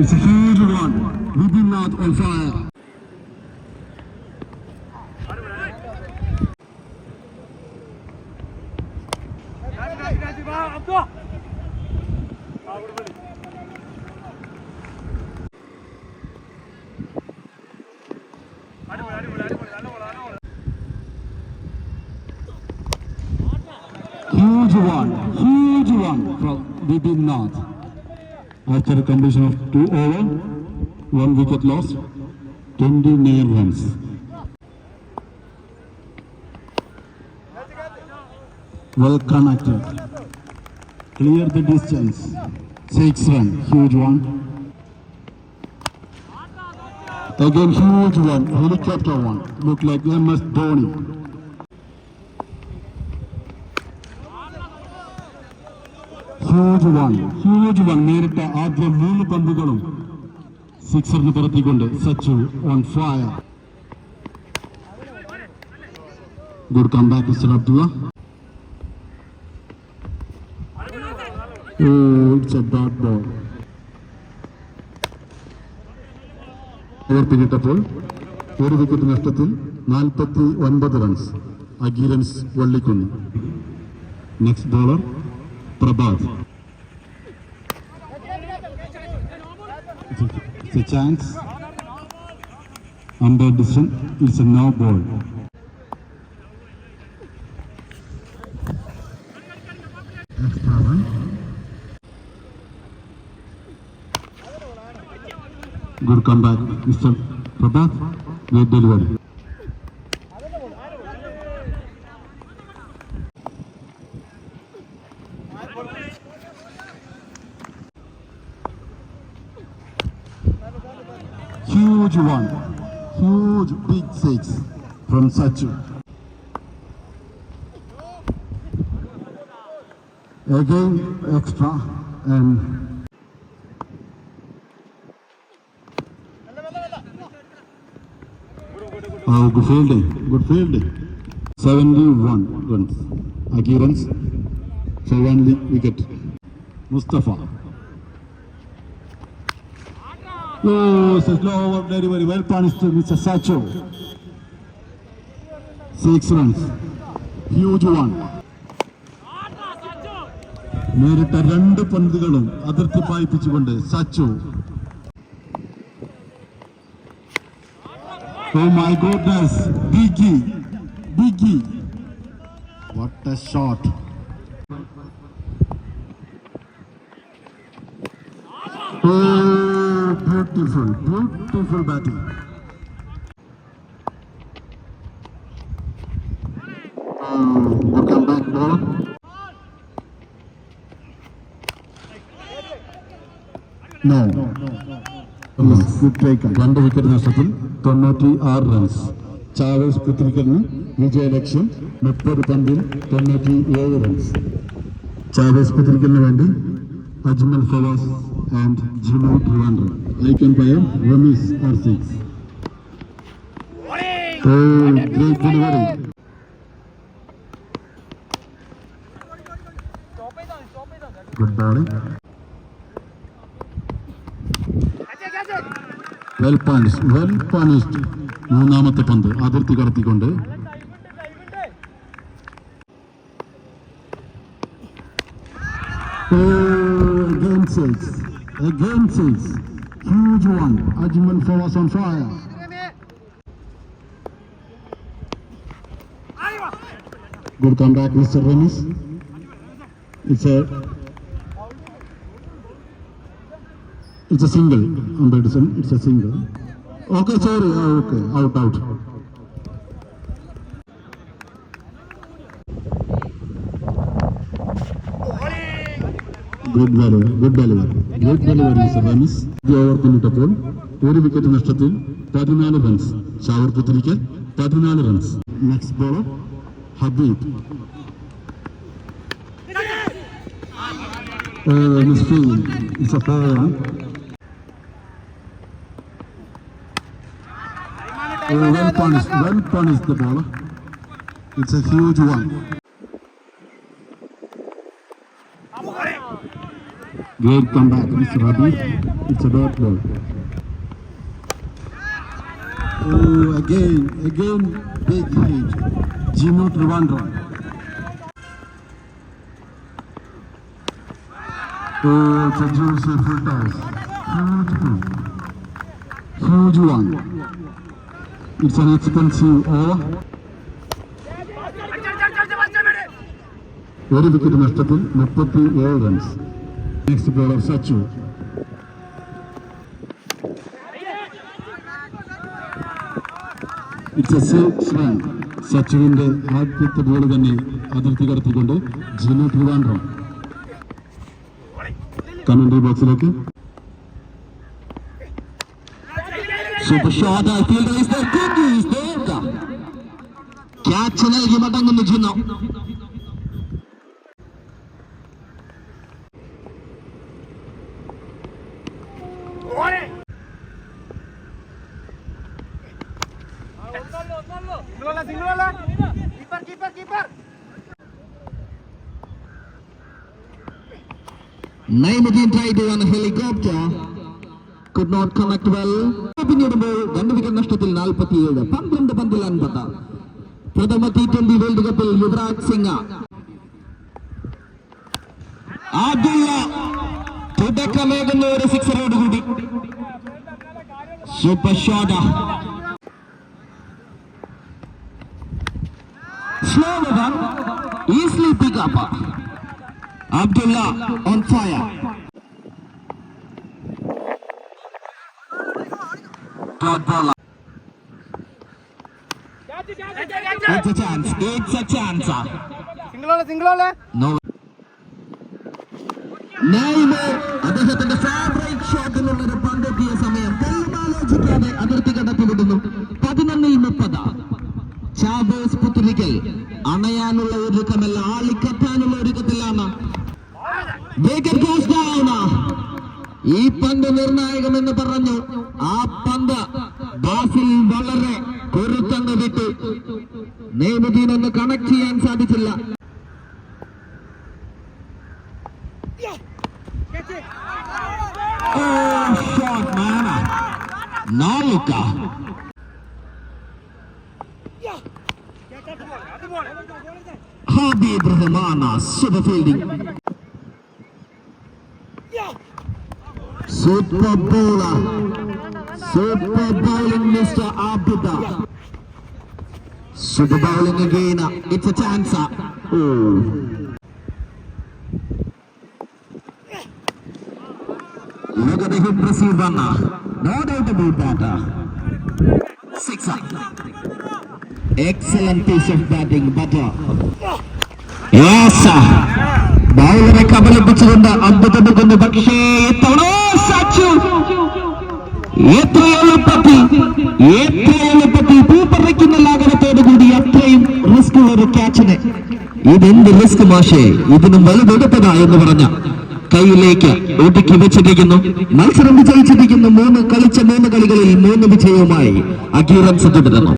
It's a huge one. Vipinnath on fire. Huge one, huge one from Vipinnath. After a completion of two over, one wicket loss, 29 runs. Well connected. Clear the distance. Six run, huge one. Again, huge one, helicopter one. Look like MS Dhoni. Huge one huge one നേരിട്ട ആദ്യ മൂന്ന് പന്തുകളും സിക്സറിന് പുറത്തിക്കൊണ്ട് Sachu on fire good comeback mister Abdulla പിന്നിട്ടപ്പോൾ ഒരു wicket നഷ്ടത്തിൽ നാൽപ്പത്തി ഒൻപത് runs അഗീരൻസ് വള്ളിക്കുന്നു. Next bowler Prabhat. It's a chance. Under decision, it's a no ball. One. Good comeback, Mr. Prabhat. Great delivery. Huge one. Huge big six Sachu. Again extra and Oh, good fielding. Good fielding. 71 runs. Aki runs. So only wicket. Mustafa. Oh, it's a slow over delivery. Well punished, Mr. Sacho. Six runs. Huge one. നേരിട്ട രണ്ട് പന്തുകളും അതിർത്തി പായിപ്പിച്ചുകൊണ്ട് Sachu oh my goodness biggie biggie what a shot Oh, beautiful, beautiful batting. Oh, good comeback ball. No. Good taken രണ്ട് wicket നഷ്ടത്തിൽ തൊണ്ണൂറ്റി ആറ് runs ചാവേസ് പുത്രിക്കലിന് വിജയലക്ഷ്യം മുപ്പത് പന്തിൽ തൊണ്ണൂറ്റി ഏഴ് റൺസ് ചാവേസ് പുത്രിക്കലിന് വേണ്ടി Ajmal Fawaz and Jinu Trivandrum icon pair Rameez R six great delivery good bowling well punished well punished മൂന്നാമത്തെ പന്ത് അതിർത്തി കടത്തിക്കൊണ്ട് Oh. Good comeback, Mr. Remis. It's a it's a single, Ambedson. It's a single. Okay, sorry. Oh, okay, out, out. Good delivery good delivery good delivery mister Ramees over പിന്നിട്ടപ്പോൾ ഒരു wicket നഷ്ടത്തിൽ പതിനാല് runs ഷവർ പുത്തിരിക്കൽ പതിനാല് runs next bowler Habeeb Uh, Miss Field, it's Uh, well punished, well punished the ball. It's a huge one. Great comeback, Mr. Habib. It's a dot ball. Oh, again, again, big hit. Gino Trivandrum. Oh, it's a full toss. Huge one. It's an expensive over. ഒരു wicket നഷ്ടത്തിൽ മുപ്പത്തി ഏഴ് runs next bowler Sachu സച്ചുവിന്റെ ആദ്യത്തെ ball തന്നെ അതിർത്തി കടത്തിക്കൊണ്ട് Jinu Trivandrum commentary ബോക്സിലേക്ക് super shot. I Name catch ಚೆನ್ನಾಗಿ ಬಟ್ಟಂಗೊಂದು ಜೀವನ on a helicopter, could not connect well. പിന്നിടുമ്പോൾ രണ്ട് വിക്കറ്റ് നഷ്ടത്തിൽ നാൽപ്പത്തിയേഴ് പന്ത്രണ്ട് പന്തിൽ അൻപത് പ്രഥമ ടി ട്വന്റി വേൾഡ് കപ്പിൽ യുവരാജ് സിംഗ്. ആദ്യ തുടക്കമേകുന്ന ഒരു സിക്സറോട് കൂടി super shot slow easily pick Abdulla on on Dot ball. It's a chance. It's a chance. Singlala, singlala. No. Neymar അദ്ദേഹത്തിന്റെ ഫേവറേറ്റ് ഷോട്ടിലുള്ള ഒരു പന്തെത്തിയ സമയം തെല്ലും അതിർത്തി കടത്തി വിടുന്നു പതിനൊന്നിൽ മുപ്പത് അണയാനുള്ള ഒരുക്കമല്ല ആളിക്കത്താനുള്ള ഒരുക്കത്തിലാണ് ഈ പന്ത് നിർണായകമെന്ന് പറഞ്ഞു ആ വളരെ പൊരുത്തങ്ങ് വിട്ടു നെയ്മുദ്ദീൻ ഒന്ന് കണക്ട് ചെയ്യാൻ സാധിച്ചില്ല Oh, shot, man. No, Luca. Habib Rahmana, super bowling, Mr. Abida. Super bowling again. It's a chance. Oh. Look at the hip receiver now. No doubt about that. Six. up. Excellent piece of batting, Butter. yes, sir. ബൗളറെ കബളിപ്പിച്ചുകൊണ്ട് അമ്പത്തൊമ്പത് പക്ഷേ എത്തണോ സച്ചു എത്ര എളുപ്പത്തിൽ എത്ര എളുപ്പത്തിൽ പൂപ്പറിക്കുന്ന ലാഘവത്തോടു കൂടി അത്രയും risk ഒരു ക്യാച്ചിന് ഇതെന്ത് റിസ്ക് മാഷേ? ഇതിനും വലുതെടുത്തതാ എന്ന് പറഞ്ഞ കയ്യിലേക്ക് ഒതുക്കി വെച്ചിരിക്കുന്നു. മത്സരം വിജയിച്ചിരിക്കുന്നു. മൂന്ന് കളിച്ച മൂന്ന് കളികളിൽ മൂന്ന് വിജയവുമായി അഗീറൻസ് തുടരുന്നു